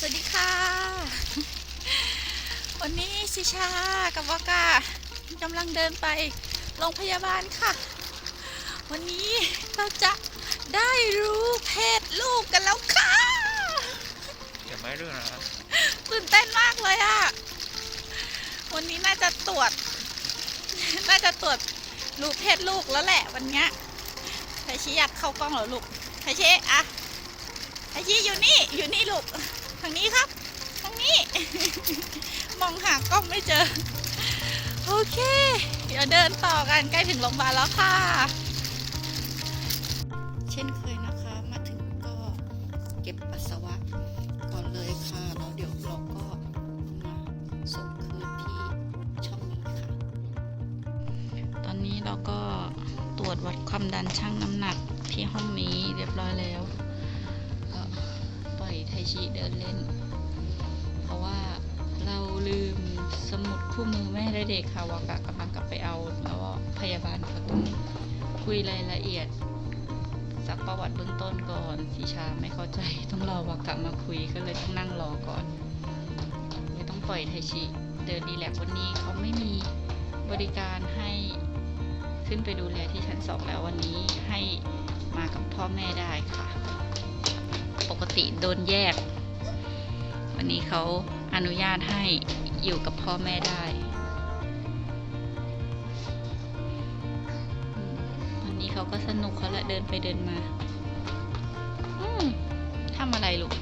สวัสดีค่ะ วันนี้ชิชากับวากากำลังเดินไปโรงพยาบาลค่ะ วันนี้เราจะได้รู้เพศลูกกันแล้วค่ะอย่าไม่เรื่องนะตื่นเต้นมากเลยอะวันนี้น่าจะตรวจ น่าจะตรวจรู้เพศลูกแล้วแหละวันเนี้ยไทชิอยากเข้ากล้องเหรอลูกไทชิอะไทชิอยู่นี่ อยู่นี่ลูก ทางนี้ครับ ทางนี้ มองหากล้องไม่เจอ โอเค เดี๋ยวเดินต่อกันใกล้ถึงโรงพยาบาลแล้วค่ะ เช่นเคยนะคะ มาถึงก็เก็บปัสสาวะก่อนเลยค่ะ แล้วเดี๋ยวเราก็มาส่งคืนที่ช่องนี้ค่ะ ตอนนี้เราก็ตรวจวัดความดันชั่งน้ำหนักที่ห้องนี้เรียบร้อยแล้ว ชิเดินเล่น เพราะว่าเราลืมสมุดคู่มือแม่และเด็กค่ะวากะกำลังกลับไปเอาแล้วพยาบาลเขาต้องคุยรายละเอียดสักประวัติเบื้องต้นก่อนทิชาไม่เข้าใจต้องรอวากะมาคุยก็เลยต้องนั่งรอก่อนเลยต้องปล่อยไทชิเดินดีแลกวันนี้เขาไม่มีบริการให้ขึ้นไปดูแลที่ชั้นสองแล้ววันนี้ให้มากับพ่อแม่ได้ค่ะ กติโดนแยก วันนี้เขาอนุญาตให้อยู่กับพ่อแม่ได้ วันนี้เขาก็สนุกเขาละเดินไปเดินมาอืมทำอะไรลูก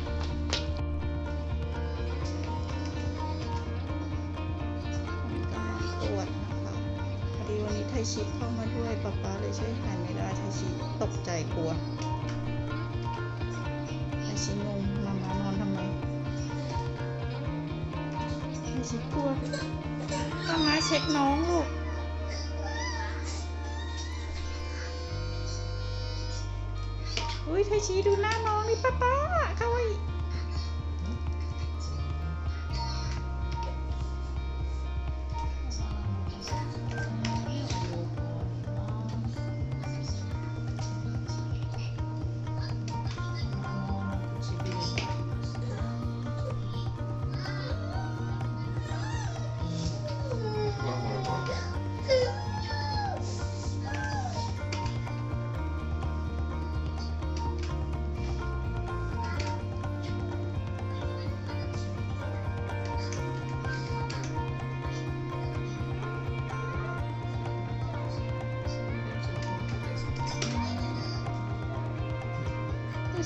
ตรวจนะคะพอดีวันนี้ไทชิเข้ามาด้วยป๊าป๊าเลยช่วยถ่ายไม่ได้ไทชิตกใจกลัว ไทชิกลัวมามาเช็คน้องลูกอุ้ยไทชิดูหน้าน้องนี่ป้าป้าเขาไอ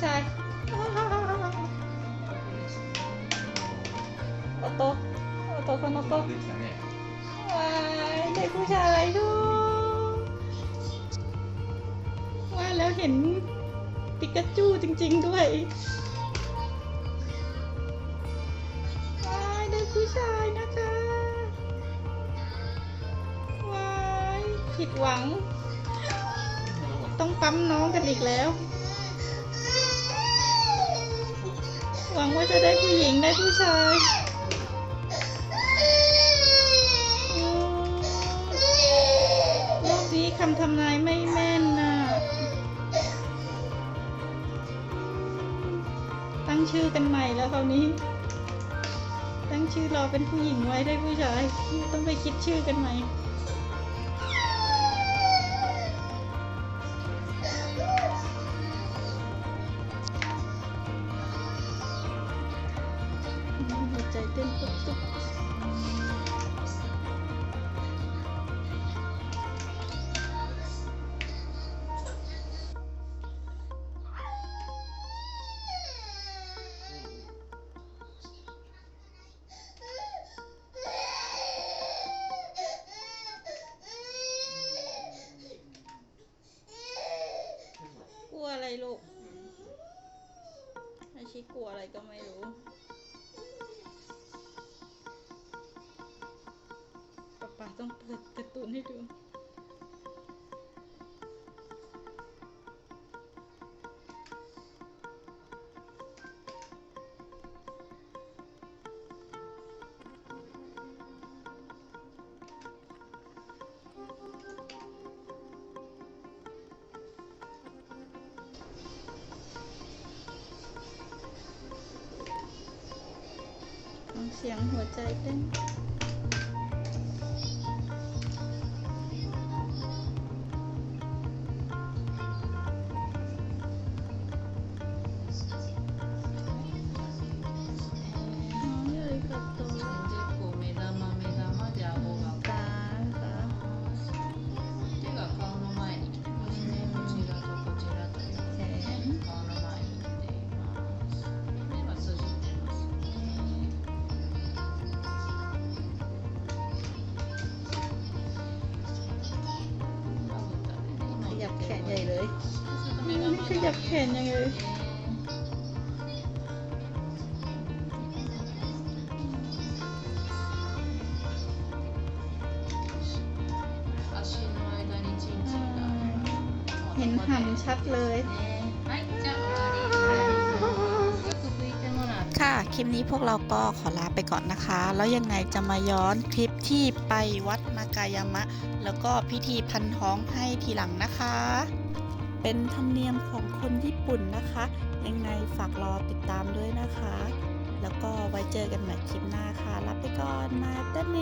ชายโอโตโอโตคนโอโตว้ายเด็กผู้ชายด้วยว่าแล้วเห็นปิกาจูจริง ๆ ด้วยว้ายเด็กผู้ชายนะคะว้ายผิดหวัง ต้องปั๊มน้องกันอีกแล้ว หวังว่าจะได้ผู้หญิงได้ผู้ชายอืมโลกนี้คำทำนายไม่แม่นน่ะตั้งชื่อกันใหม่แล้วคราวนี้ ตั้งชื่อเราเป็นผู้หญิงไว้ได้ผู้ชาย ต้องไปคิดชื่อกันใหม่ ใจเต้นตุ๊บตุ๊บกลัวอะไรลูกไอชิกลัวอะไรก็ไม่รู้ pasang ketuk ni tu เสียงหัวใจเต้น ขนใหญ่เลยไม่ขยับแขนยังไงเห็นหันชัดเลย ค่ะ คลิปนี้พวกเราก็ขอลาไปก่อนนะคะ แล้วยังไงจะมาย้อนคลิปที่ไปวัดนากายามะ แล้วก็พิธีพันท้องให้ทีหลังนะคะ เป็นธรรมเนียมของคนญี่ปุ่นนะคะ ยังไงฝากรอติดตามด้วยนะคะ แล้วก็ไว้เจอกันใหม่คลิปหน้าค่ะลาไปก่อนมาตเน